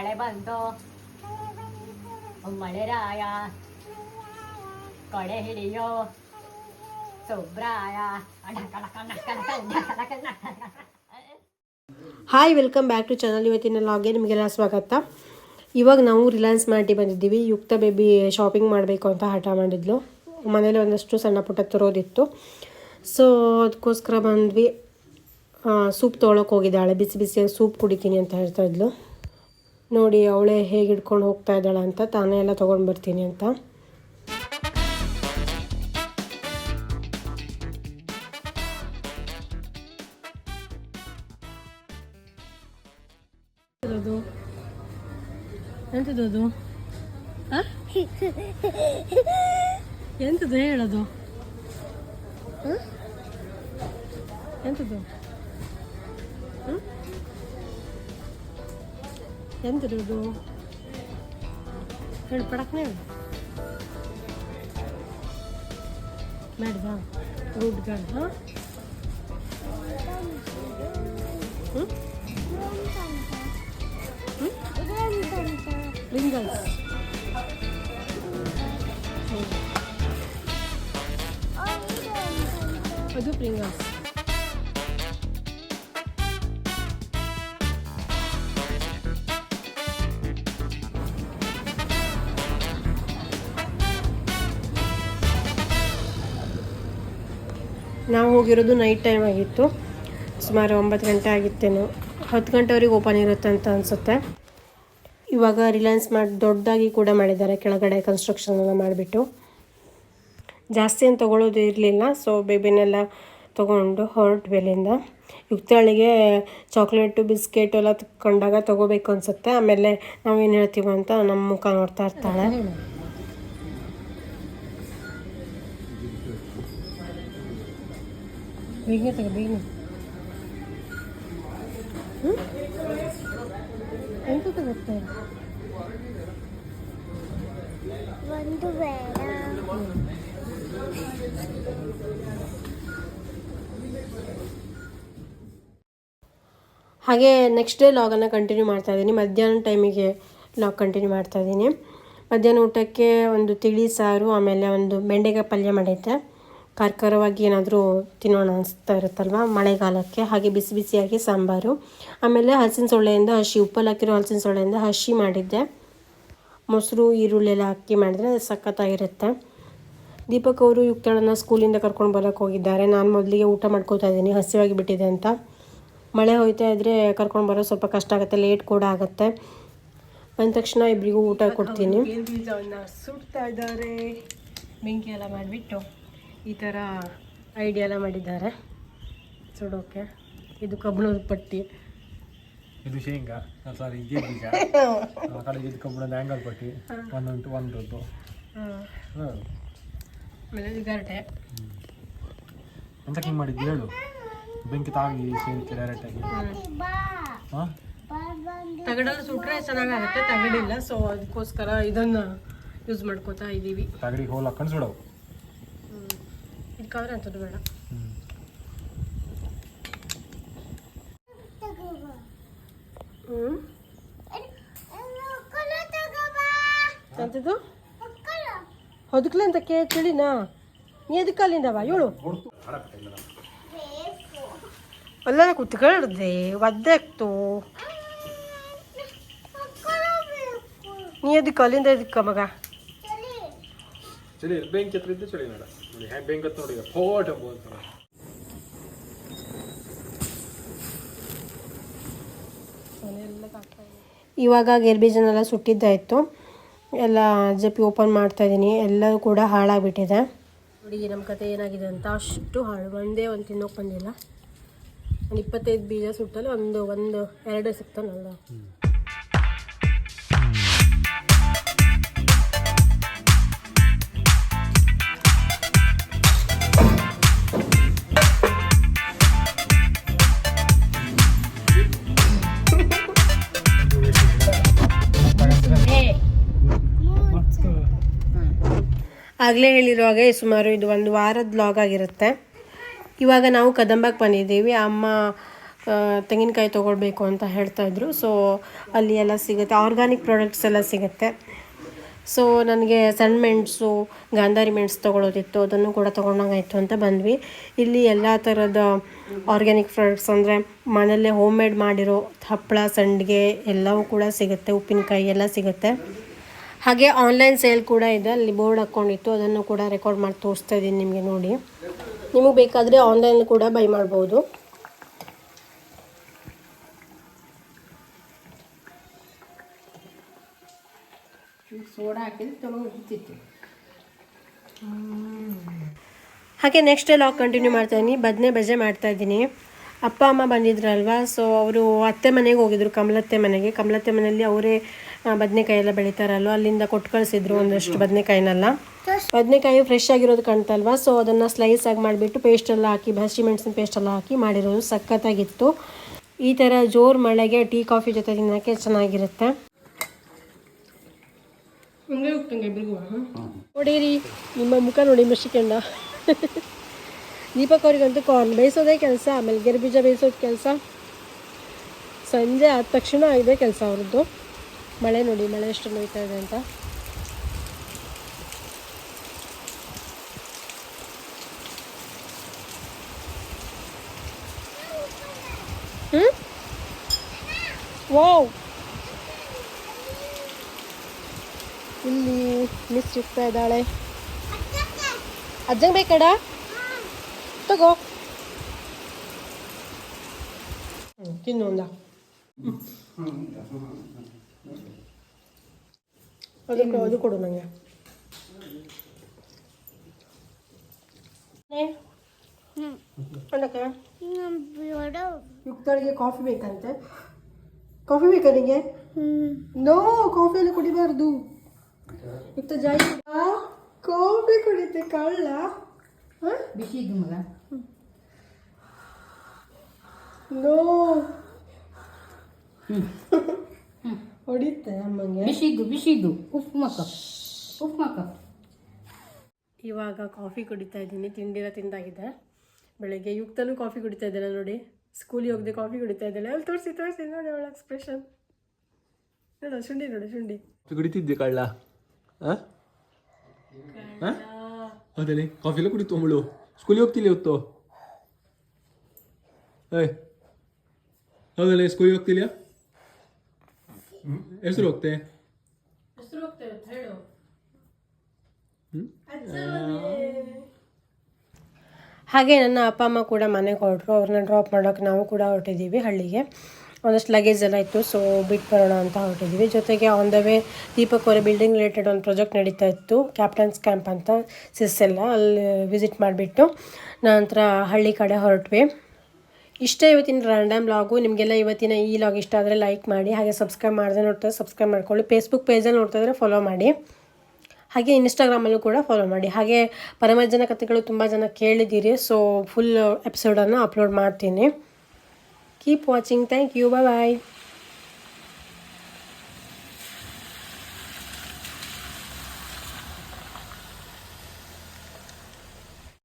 ಮಳೆ ಬಂತು ಮಳೆ ರಾಯ ಕೊಡೆ ಹಿಡಿಯೋ Subraya. Hi welcome back to channel ಇವತ್ತಿನ ಲಾಗೆ ನಿಮಗೆಲ್ಲ ಸ್ವಾಗತ ಇವಾಗ ನಾವು ರಿಲಯನ್ಸ್ ಮಾರ್ಟಿ ಬಂದಿದ್ದೀವಿ ಯುಕ್ತ ಬೇಬಿ ಶಾಪಿಂಗ್ ಮಾಡಬೇಕು ಅಂತ ಹಠ ಮಾಡಿದ್ಲು ಮನೇಲಿ ಒಂದಷ್ಟು ಸಣ್ಣ ಪುಟ್ಟ ತರೋದಿತ್ತು ಸೊ ಅದಕ್ಕೋಸ್ಕರ ಬಂದ್ವಿ ಸೂಪ್ ತೊಗೊಳಕ್ಕೆ ಹೋಗಿದ್ದಾಳೆ ಬಿಸಿ ಬಿಸಿಯಾಗಿ ಸೂಪ್ ಕುಡಿತೀನಿ ಅಂತ ಹೇಳ್ತಾ ಇದ್ಲು ನೋಡಿ ಅವಳೇ ಹೇಗೆ ಹಿಡ್ಕೊಂಡು ಹೋಗ್ತಾ ಇದ್ದಾಳೆ ಅಂತ ತಾನೇ ಎಲ್ಲ ತೊಗೊಂಡು ಬರ್ತೀನಿ ಅಂತ. ಎಂಥದ್ದು ಎಂಥದ್ದು ಹೇಳೋದು? ಎಂಥದ್ದು ಹ್ಮ್? ಎಂಥದ್ದು ಅದು ಹೇಳು ಪಡಕ್ನೆ ಹೇಳು ಮಾಡಿದ ರೂಟ್ ಗಾರ್ಡ್ ಹಾಂ ಹ್ಞೂ Pringles. ಅದು ಪ್ರಿಂಗಲ್ಸ್ ನಾವು ಹೋಗಿರೋದು ನೈಟ್ ಟೈಮ್ ಆಗಿತ್ತು. ಸುಮಾರು ಒಂಬತ್ತು ಗಂಟೆ ಆಗಿತ್ತೇನು. ಹತ್ತು ಗಂಟೆವರೆಗೆ ಓಪನ್ ಇರುತ್ತೆ ಅಂತ ಅನಿಸುತ್ತೆ. ಇವಾಗ ರಿಲಯನ್ಸ್ ಮಾಡಿ, ದೊಡ್ಡದಾಗಿ ಕೂಡ ಮಾಡಿದ್ದಾರೆ. ಕೆಳಗಡೆ ಕನ್ಸ್ಟ್ರಕ್ಷನ್ ಎಲ್ಲ ಮಾಡಿಬಿಟ್ಟು. ಜಾಸ್ತಿ ಏನು ತೊಗೊಳ್ಳೋದು ಇರಲಿಲ್ಲ. ಸೊ ಬೇಬಿನೆಲ್ಲ ತೊಗೊಂಡು ಹೊರಟ್ವಿ ಬೆಲೆಯಿಂದ. ಯುಕ್ತಾಳಿಗೆ ಚಾಕ್ಲೇಟು, ಬಿಸ್ಕೆಟು ಎಲ್ಲ ತಕೊಂಡಾಗ ತೊಗೋಬೇಕು ಅನಿಸುತ್ತೆ. ಆಮೇಲೆ ನಾವೇನು ಹೇಳ್ತೀವಿ ಅಂತ ನಮ್ಮ ಮುಖ ನೋಡ್ತಾ ಇರ್ತಾಳೆ. ಬೇಗನೆ ತಗೋ ಬೇಗನೆ ಹ್ಞೂ ಎಂತ ತಗುತ್ತೆ ಒಂದು ಬೇಡ ಹಾಗೆ ನೆಕ್ಸ್ಟ್ ಡೇ ಲಾಗನ್ನು ಕಂಟಿನ್ಯೂ ಮಾಡ್ತಾ ಇದ್ದೀನಿ. ಮಧ್ಯಾಹ್ನ ಟೈಮಿಗೆ ಲಾಗ್ ಕಂಟಿನ್ಯೂ ಮಾಡ್ತಾ ಇದ್ದೀನಿ. ಮಧ್ಯಾಹ್ನ ಊಟಕ್ಕೆ ಒಂದು ತಿಳಿ ಸಾರು ಆಮೇಲೆ ಒಂದು ಬೆಂಡೆಕಾಯಿ ಪಲ್ಯ ಮಾಡಿದ್ದೆ. ಖಾರಖಾರವಾಗಿ ಏನಾದರೂ ತಿನ್ನೋಣ ಅನಿಸ್ತಾ ಇರುತ್ತಲ್ವ? ಮಳೆಗಾಲಕ್ಕೆ ಹಾಗೆ ಬಿಸಿ ಬಿಸಿಯಾಗಿ ಸಾಂಬಾರು. ಆಮೇಲೆ ಹಲಸಿನ ಸೊಳ್ಳೆಯಿಂದ ಹಸಿ, ಉಪ್ಪಲ್ಲಿ ಹಾಕಿರೋ ಹಲಸಿನ ಸೊಳ್ಳೆಯಿಂದ ಹಸಿ ಮಾಡಿದ್ದೆ. ಮೊಸರು ಈರುಳ್ಳಿ ಎಲ್ಲ ಹಾಕಿ ಮಾಡಿದ್ರೆ ಸಖತ್ತಾಗಿರುತ್ತೆ. ದೀಪಕ್ ಅವರು ಯುಕ್ತಳನ್ನು ಸ್ಕೂಲಿಂದ ಕರ್ಕೊಂಡು ಬರೋಕ್ಕೆ ಹೋಗಿದ್ದಾರೆ. ನಾನು ಮೊದಲಿಗೆ ಊಟ ಮಾಡ್ಕೋತಾ ಇದ್ದೀನಿ. ಹಸಿವಾಗಿ ಬಿಟ್ಟಿದೆ ಅಂತ. ಮಳೆ ಹೋಯ್ತಾ ಇದ್ದರೆ ಕರ್ಕೊಂಡು ಬರೋ ಸ್ವಲ್ಪ ಕಷ್ಟ ಆಗುತ್ತೆ. ಲೇಟ್ ಕೂಡ ಆಗುತ್ತೆ. ಅಂದ ತಕ್ಷಣ ಇಬ್ಬರಿಗೂ ಊಟ ಕೊಡ್ತೀನಿ. ಸುಡ್ತಾ ಇದ್ದಾರೆ? ಬೆಂಕಿ ಎಲ್ಲ ಮಾಡಿಬಿಟ್ಟು. ಈ ಥರ ಐಡಿಯಾ ಎಲ್ಲ ಮಾಡಿದ್ದಾರೆ. ಸುಡೋಕೆ. ಇದು ಕಬ್ಬಿಣದ ಪಟ್ಟಿ. ಇದು ಶೇಂಗಾ? ಸಾರಿ ಇದೆ ಬೀಜ ಆ ಕಡೆ ಇದು ಕಬ್ಬಣದ ಆ್ಯಂಗಲ್ ಪಟ್ಟಿ. ಒಂದೊಂದು ಒಂದೊಂದು ಆಮೇಲೆ ಇದು ಗರಟೆ. ಎಂತ ಹಿಂಗೆ ಮಾಡಿದ್ದು ಹೇಳು? ಬೆಂಕಿ ತಾಗಿ ಸೇರಿಕೆ ಡೈರೆಕ್ಟಾಗಿ ಹಾಂ? ತಗಡಲ್ಲಿ ಸುಟ್ರೆ ಚೆನ್ನಾಗಾಗುತ್ತೆ ತಗಡಿಲ್ಲ ಸೊ ಅದಕ್ಕೋಸ್ಕರ ಇದನ್ನು ಯೂಸ್ ಮಾಡ್ಕೋತಾ ಇದ್ದೀವಿ ತಗಡಿಗೆ ಹೋಲ್ ಹಾಕೊಂಡು ಸುಡವು ಇದು ಕವರ್ ಅಂತದ್ದು ಬೇಡ ಮಕ್ಕಳು ಹೊದಕ್ಲೆ ಅಂತ ಕೇ ತಿಳಿನಾ ನೀ ಎದಕ್ಕೆ ಅಲ್ಲಿಂದವ ಏಳು ಬೇಕು ಅಲ್ಲ ಕುತ್ಕೊಳ್ಳದೆ ಒದ್ದೆ ಆಗ್ತು. ನೀ ಎದಕ್ಕೆ ಅಲ್ಲಿಂದ ಇದಕ್ಕೆ ಮಗ? ಬೆಂಕಿ ಹತ್ರ ಇದ್ದೆ ಚಳಿ ಹ್ಯಾಂಗ ಗೇರ್ ಬೀಜನೆಲ್ಲ ನೋಡಿ ಫೋಟ್ ಇವಾಗ ಗೇರ್ಬೀಜನೆಲ್ಲ ಸುಟ್ಟಿದ್ದಾಯಿತು ಎಲ್ಲ ಜಪ್ಪಿ ಓಪನ್ ಮಾಡ್ತಾ ಇದ್ದೀನಿ. ಎಲ್ಲವೂ ಕೂಡ ಹಾಳಾಗಿಬಿಟ್ಟಿದೆ. ನೋಡಿ ನಮ್ಮ ಕತೆ ಏನಾಗಿದೆ ಅಂತ. ಅಷ್ಟು ಹಾಳು. ಒಂದೇ ಒಂದು ತಿನ್ನೋಕೆ ಬಂದಿಲ್ಲ. ಒಂದು ಇಪ್ಪತ್ತೈದು ಬೀಜ ಸುಟ್ಟಲು ಒಂದು ಒಂದು ಎರಡು ಸಿಗ್ತಾನಲ್ಲ ಆಗಲೇ ಹೇಳಿರೋ ಹಾಗೆ ಸುಮಾರು ಇದು ಒಂದು ವಾರದ ಲಾಗ್ ಆಗಿರುತ್ತೆ. ಇವಾಗ ನಾವು ಕದಂಬಕ್ಕೆ ಬಂದಿದ್ದೀವಿ. ಅಮ್ಮ ತೆಂಗಿನಕಾಯಿ ತೊಗೊಳ್ಬೇಕು ಅಂತ ಹೇಳ್ತಾಯಿದ್ರು ಸೊ ಅಲ್ಲಿ ಎಲ್ಲ ಸಿಗುತ್ತೆ. ಆರ್ಗಾನಿಕ್ ಪ್ರಾಡಕ್ಟ್ಸ್ ಎಲ್ಲ ಸಿಗುತ್ತೆ. ಸೊ ನನಗೆ ಸಣ್ಣ ಮೆಣಸು, ಗಾಂಧಾರಿ ಮೆಣಸು ತೊಗೊಳೋದಿತ್ತು ಅದನ್ನು ಕೂಡ ತೊಗೊಂಡಂಗಾಯ್ತು ಅಂತ ಬಂದ್ವಿ. ಇಲ್ಲಿ ಎಲ್ಲ ಥರದ ಆರ್ಗ್ಯಾನಿಕ್ ಪ್ರಾಡಕ್ಟ್ಸ್ ಅಂದರೆ ಮನೆಯಲ್ಲೇ ಹೋಮ್ ಮೇಡ್ ಮಾಡಿರೋ ಹಪ್ಪಳ, ಸಂಡಿಗೆ ಎಲ್ಲವೂ ಕೂಡ ಸಿಗುತ್ತೆ. ಉಪ್ಪಿನಕಾಯಿ ಎಲ್ಲ ಸಿಗುತ್ತೆ. ಹಾಗೆ ಆನ್ಲೈನ್ ಸೇಲ್ ಕೂಡ ಇದೆ. ಅಲ್ಲಿ ಬೋರ್ಡ್ ಹಾಕ್ಕೊಂಡಿತ್ತು ಅದನ್ನು ಕೂಡ ರೆಕಾರ್ಡ್ ಮಾಡಿ ತೋರಿಸ್ತಾ ಇದ್ದೀನಿ ನಿಮಗೆ ನೋಡಿ. ನಿಮಗೆ ಬೇಕಾದರೆ ಆನ್ಲೈನ್ ಕೂಡ ಬೈ ಮಾಡ್ಬೋದು. ಸೋಡಾ ಹಾಕಿದ್ರೆ ಹಾಗೆ ನೆಕ್ಸ್ಟ್ ಲಾಕ್ ಕಂಟಿನ್ಯೂ ಮಾಡ್ತಾ ಇದ್ದೀನಿ. ಬದನೆ ಬಜೆ ಮಾಡ್ತಾ ಇದ್ದೀನಿ. ಅಪ್ಪ ಅಮ್ಮ ಬಂದಿದ್ರಲ್ವಾ? ಸೊ ಅವರು ಅತ್ತೆ ಮನೆಗೆ ಹೋಗಿದ್ರು ಕಮಲತ್ತೆ ಮನೆಗೆ. ಕಮಲತ್ತೆ ಮನೆಯಲ್ಲಿ ಅವರೇ ಬದನೆಕಾಯಿ ಎಲ್ಲ ಬೆಳಿತಾರಲ್ವ? ಅಲ್ಲಿಂದ ಕೊಟ್ಟು ಕಳಿಸಿದ್ರು ಒಂದಷ್ಟು ಬದನೆಕಾಯಿನೆಲ್ಲ. ಬದನೆಕಾಯಿ ಫ್ರೆಶ್ ಆಗಿರೋದು ಕಾಣ್ತಲ್ವಾ? ಸೊ ಅದನ್ನು ಸ್ಲೈಸ್ ಆಗಿ ಮಾಡಿಬಿಟ್ಟು ಪೇಸ್ಟೆಲ್ಲ ಹಾಕಿ ಹಸಿ ಮೆಣಸಿನ ಪೇಸ್ಟ್ ಎಲ್ಲ ಹಾಕಿ ಮಾಡಿರೋದು ಸಖತ್ತಾಗಿತ್ತು. ಈ ಥರ ಜೋರು ಮಳೆಗೆ ಟೀ ಕಾಫಿ ಜೊತೆ ತಿನ್ನೋಕ್ಕೆ ಚೆನ್ನಾಗಿರುತ್ತೆ. ನೋಡಿರಿ ನಿಮ್ಮ ಮುಖ ನೋಡಿ ಮಿಶಿಕೆಂಡ ದೀಪಕ್ ಅವ್ರಿಗಂತೂ ಕಾರ್ನ್ ಬೇಯಿಸೋದೇ ಕೆಲಸ ಆಮೇಲೆ ಗೆರೆ ಬೀಜ ಬೇಯಿಸೋದು ಕೆಲಸ. ಸಂಜೆ ಆದ ತಕ್ಷಣ ಇದೆ ಕೆಲಸ ಅವ್ರದ್ದು. ಮಳೆ ನೋಡಿ ಮಳೆ ಎಷ್ಟು ನೋಯ್ತಾ ಇದೆ ಅಂತ. ಹ್ಮ್? ವಾವ್! ಇಲ್ಲಿ ಮಿಸ್ ಸಿಗ್ತಾ ಇದ್ದಾಳೆ. ಅಜ್ಜಂಗೆ ಬೇಕಡ? ತಗೋ. ಹ್ಮ್, ತಿನ್ನು ಒಂದ ಅದು ಕೊ- ಅದು ಕೊಡು ನನಗೆ ಅನ್ನಕ್ಕೆ ಯುಕ್ತಳಿಗೆ ಕಾಫಿ ಬೇಕಂತೆ ಕಾಫಿ ಬೇಕಾ ನಿಂಗೆ ನೋ ಕಾಫಿ ಎಲ್ಲ ಕುಡಿಬಾರ್ದು ಯುಕ್ತ ಜಾಯಿ ಕಾಫಿ ಕುಡಿತೆ ಕಳ್ಳ ಹ? ಬಿಸಿ ಇದ್ದು ಮಗ ನೋ ಹೊಡಿತೆ ಅಮ್ಮಂಗೆ ಬಿಸಿದು ಬಿಸಿದು. ಉಪ್ಪು ಮಕ್ಕ ಉಪ್ಪು ಮಕ್ಕ ಇವಾಗ ಕಾಫಿ ಕುಡಿತಾ ಇದ್ದೀನಿ. ತಿಂಡಿರ ತಿಂದಾಗಿದೆ. ಬೆಳಗ್ಗೆ ಯುಕ್ತನೂ ಕಾಫಿ ಕುಡಿತಾ ಇದ್ದಾಳೆ ನೋಡಿ. ಸ್ಕೂಲಿಗೆ ಹೋಗದೆ ಕಾಫಿ ಕುಡಿತಾ ಇದ್ದಾಳೆ. ಅಲ್ಲಿ ತೋರಿಸಿ ತೋರಿಸಿ ನೋಡಿ ಅವಳ ಎಕ್ಸ್ಪ್ರೆಷನ್ ನೋಡ ಶುಂಡಿ ನೋಡಿ ಶುಂಡಿ ಕುಡಿತಿದ್ದೆ ಕಳ್ಳ. ಹೌದಲ್ಲಿ ಕಾಫಿ ಎಲ್ಲ ಕುಡಿತು ಅವಳು ಸ್ಕೂಲಿಗೆ ಹೋಗ್ತಿಲ್ಲ ಇವತ್ತು. ಏಯ್. ಹೌದಲ್ಲ ಸ್ಕೂಲಿಗೆ ಹೋಗ್ತಿಲ್ಲ? ಹೆಸರು ಹೋಗ್ತೆ. ಹಾಗೆ ನನ್ನ ಅಪ್ಪ ಅಮ್ಮ ಕೂಡ ಮನೆಗೆ ಹೊರಟರು ಅವ್ರನ್ನ ಡ್ರಾಪ್ ಮಾಡೋಕೆ ನಾವು ಕೂಡ ಹೊರಟಿದ್ದೀವಿ ಹಳ್ಳಿಗೆ. ಒಂದಷ್ಟು ಲಗೇಜ್ ಎಲ್ಲ ಇತ್ತು ಸೊ ಬಿಟ್ಟು ಬರೋಣ ಅಂತ ಹೊರಟಿದ್ದೀವಿ. ಜೊತೆಗೆ ಆನ್ ದ ವೇ ದೀಪಕ್ ಅವರ ಬಿಲ್ಡಿಂಗ್ ರಿಲೇಟೆಡ್ ಒಂದು ಪ್ರಾಜೆಕ್ಟ್ ನಡೀತಾ ಇತ್ತು ಕ್ಯಾಪ್ಟನ್ಸ್ ಕ್ಯಾಂಪ್ ಅಂತ ಸಿಸ್ ಎಲ್ಲ ಅಲ್ಲಿ ವಿಸಿಟ್ ಮಾಡಿಬಿಟ್ಟು ನಂತರ ಹಳ್ಳಿ ಕಡೆ ಹೊರಟ್ವಿ. ಇಷ್ಟ ಇವತ್ತಿನ ರ್ಯಾಂಡಮ್ ಲಾಗು ನಿಮಗೆಲ್ಲ ಇವತ್ತಿನ ಈ ಲಾಗ್ ಇಷ್ಟ ಆದರೆ ಲೈಕ್ ಮಾಡಿ, ಹಾಗೆ ಸಬ್ಸ್ಕ್ರೈಬ್ ಮಾಡಿದ್ರೆ ನೋಡ್ತಾರೆ ಸಬ್ಸ್ಕ್ರೈಬ್ ಮಾಡ್ಕೊಳ್ಳಿ. ಫೇಸ್ಬುಕ್ ಪೇಜಲ್ಲಿ ನೋಡ್ತಾ ಇದ್ರೆ ಫಾಲೋ ಮಾಡಿ. ಹಾಗೆ ಇನ್ಸ್ಟಾಗ್ರಾಮಲ್ಲೂ ಕೂಡ ಫಾಲೋ ಮಾಡಿ. ಹಾಗೆ ಪರಮಜ್ಜನ ಕಥೆಗಳು ತುಂಬ ಜನ ಕೇಳಿದ್ದೀರಿ ಸೊ ಫುಲ್ ಎಪಿಸೋಡನ್ನು ಅಪ್ಲೋಡ್ ಮಾಡ್ತೀನಿ. Keep watching thank you bye bye